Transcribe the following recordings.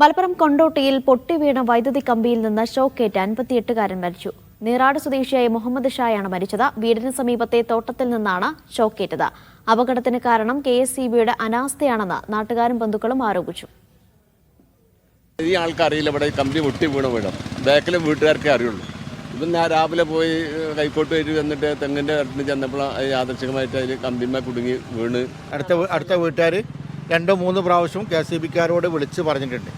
മലപ്പുറം കൊണ്ടോട്ടിയിൽ പൊട്ടിവീണ വൈദ്യുതി കമ്പിയിൽ നിന്ന് ഷോക്കേറ്റ് അൻപത്തിയെട്ടുകാരൻ മരിച്ചു. നീറാട് സ്വദേശിയായ മുഹമ്മദ് ഷായാണ് മരിച്ചത്. വീടിന് സമീപത്തെ തോട്ടത്തിൽ നിന്നാണ് ഷോക്കേറ്റത്. അപകടത്തിന് കാരണം കെ എസ് സി ബിയുടെ അനാസ്ഥയാണെന്ന് നാട്ടുകാരും ബന്ധുക്കളും ആരോപിച്ചു. ഈ ആൾക്കറിയില്ല ഇവിടെ കമ്പി പൊട്ടി വീണ വീടും ബാക്കിലെ വീട്ടുകാർക്കേ അറിയുള്ളൂ. ഇപ്പം ഞാൻ രാവിലെ പോയി കൈക്കോട്ട് വരി വന്നിട്ട് തെങ്ങിന്റെ അടുത്ത് ചെന്നപ്പോൾ യാദർശികമായിട്ട് അതിൽ കമ്പിമ്മ കുടുങ്ങി വീണ്. അടുത്ത അടുത്ത വീട്ടുകാർ രണ്ടോ മൂന്ന് പ്രാവശ്യം കെ സി ബിക്കാരോട് വിളിച്ച് പറഞ്ഞിട്ടുണ്ട്.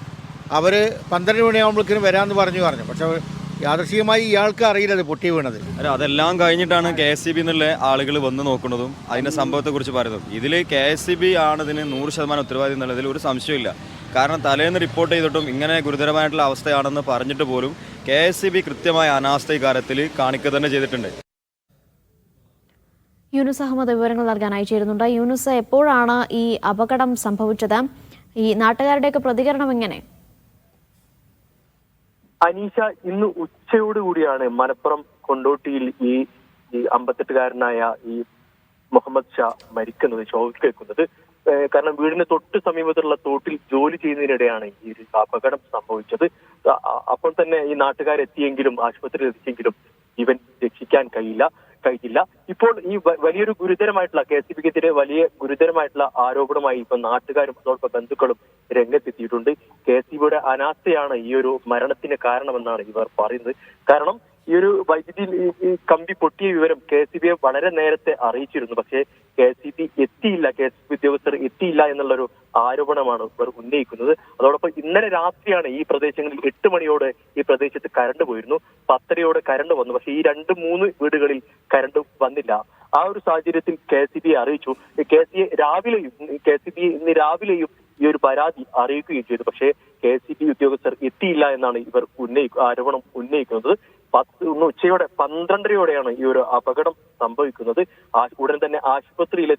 അവർ പന്ത്രണ്ട് മണിയാകുമ്പോഴേക്കും വരാമെന്ന് പറഞ്ഞു പറഞ്ഞു. പക്ഷേ യാദർശികമായി ഇയാൾക്ക് അറിയില്ല അത് പൊട്ടി വീണത് അല്ല അതെല്ലാം കഴിഞ്ഞിട്ടാണ് കെ എസ് സി ബി എന്നുള്ള ആളുകൾ വന്ന് നോക്കുന്നതും അതിന്റെ സംഭവത്തെക്കുറിച്ച് പറയുന്നതും. ഇതിൽ കെ എസ് സി ബി ആണ് ഇതിന് നൂറ് ശതമാനം ഉത്തരവാദി എന്നുള്ളതിൽ ഒരു സംശയമില്ല കാരണം തലേന്ന് റിപ്പോർട്ട് ചെയ്തിട്ടും ഇങ്ങനെ ഗുരുതരമായിട്ടുള്ള അവസ്ഥയാണെന്ന് പറഞ്ഞിട്ട് പോലും കെ എസ് സി ബി കൃത്യമായ അനാസ്ഥ ഇക്കാര്യത്തിൽ കാണിക്കുക തന്നെ ചെയ്തിട്ടുണ്ട്. യൂനുസ് അഹമ്മദ് വിവരങ്ങൾ നൽകാനായി അയച്ചിരുന്നുണ്ട് യൂനുസ് എപ്പോഴാണ് ഈ അപകടം സംഭവിച്ചത്? ഈ നാട്ടുകാരുടെയൊക്കെ പ്രതികരണം എങ്ങനെ? അനീഷ ഇന്ന് ഉച്ചയോടുകൂടിയാണ് മലപ്പുറം കൊണ്ടോട്ടിയിൽ ഈ ഈ അമ്പത്തെട്ടുകാരനായ ഈ മുഹമ്മദ് ഷാ മരിക്കുന്നത് ചോദിക്കുന്നത് കാരണം വീടിന് തൊട്ട് സമീപത്തുള്ള തോട്ടിൽ ജോലി ചെയ്യുന്നതിനിടെയാണ് ഈ ഒരു അപകടം സംഭവിച്ചത്. അപ്പോൾ തന്നെ ഈ നാട്ടുകാരെത്തിയെങ്കിലും ആശുപത്രിയിൽ എത്തിയെങ്കിലും ഇവൻ രക്ഷിക്കാൻ കഴിയില്ല. കഴിഞ്ഞില്ല ഇപ്പോൾ ഈ വലിയൊരു ഗുരുതരമായിട്ടുള്ള കെ എസ് ബിക്കെതിരെ വലിയ ഗുരുതരമായിട്ടുള്ള ആരോപണമായി ഇപ്പൊ നാട്ടുകാരും അതോടൊപ്പം ബന്ധുക്കളും രംഗത്തെത്തിയിട്ടുണ്ട്. കെ എസ് ബിയുടെ അനാസ്ഥയാണ് ഈ ഒരു മരണത്തിന് കാരണമെന്നാണ് ഇവർ പറയുന്നത്. കാരണം ഈ ഒരു വൈദ്യുതി കമ്പി പൊട്ടിയ വിവരം കെ എസ് ബിയെ വളരെ നേരത്തെ അറിയിച്ചിരുന്നു. പക്ഷേ കെ എസ് ബി എത്തിയില്ല കേസ് ഉദ്യോഗസ്ഥർ എത്തിയില്ല എന്നുള്ളൊരു ആരോപണമാണ് ഇവർ ഉന്നയിക്കുന്നത്. അതോടൊപ്പം ഇന്നലെ രാത്രിയാണ് ഈ പ്രദേശങ്ങളിൽ എട്ട് മണിയോടെ ഈ പ്രദേശത്ത് കരണ്ട് പോയിരുന്നു. പത്തരയോടെ കരണ്ട് വന്നു. പക്ഷേ ഈ രണ്ട് മൂന്ന് വീടുകളിൽ കരണ്ട് വന്നില്ല. ആ ഒരു സാഹചര്യത്തിൽ കെ സി ബി അറിയിച്ചു. കെ സി രാവിലെയും കെ സി ബി ഇന്ന് രാവിലെയും ഈ ഒരു പരാതി അറിയിക്കുകയും ചെയ്തു. പക്ഷേ കെ സി ബി ഉദ്യോഗസ്ഥർ എത്തിയില്ല എന്നാണ് ഇവർ ഉന്നയിക്കുക ആരോപണം ഉന്നയിക്കുന്നത്. പത്ത് ഇന്ന് ഉച്ചയോടെ പന്ത്രണ്ടരയോടെയാണ് ഈ ഒരു അപകടം സംഭവിക്കുന്നത്. ഉടൻ തന്നെ ആശുപത്രിയിൽ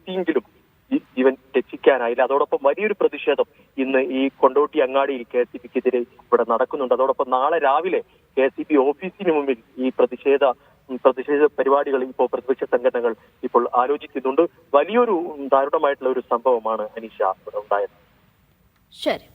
ഇവൻ രക്ഷിക്കാനായില്ല. അതോടൊപ്പം വലിയൊരു പ്രതിഷേധം ഇന്ന് ഈ കൊണ്ടോട്ടി അങ്ങാടിയിൽ കെ സി ബിക്കെതിരെ ഇവിടെ നടക്കുന്നുണ്ട്. അതോടൊപ്പം നാളെ രാവിലെ കെ സി ബി ഓഫീസിന് മുമ്പിൽ ഈ പ്രതിഷേധ പ്രതിഷേധ പരിപാടികൾ ഇപ്പോൾ പ്രതിപക്ഷ സംഘടനകൾ ഇപ്പോൾ ആലോചിക്കുന്നുണ്ട്. വലിയൊരു ദാരുണമായിട്ടുള്ള ഒരു സംഭവമാണ് അനീഷ ഇവിടെ ഉണ്ടായത്. ശരി.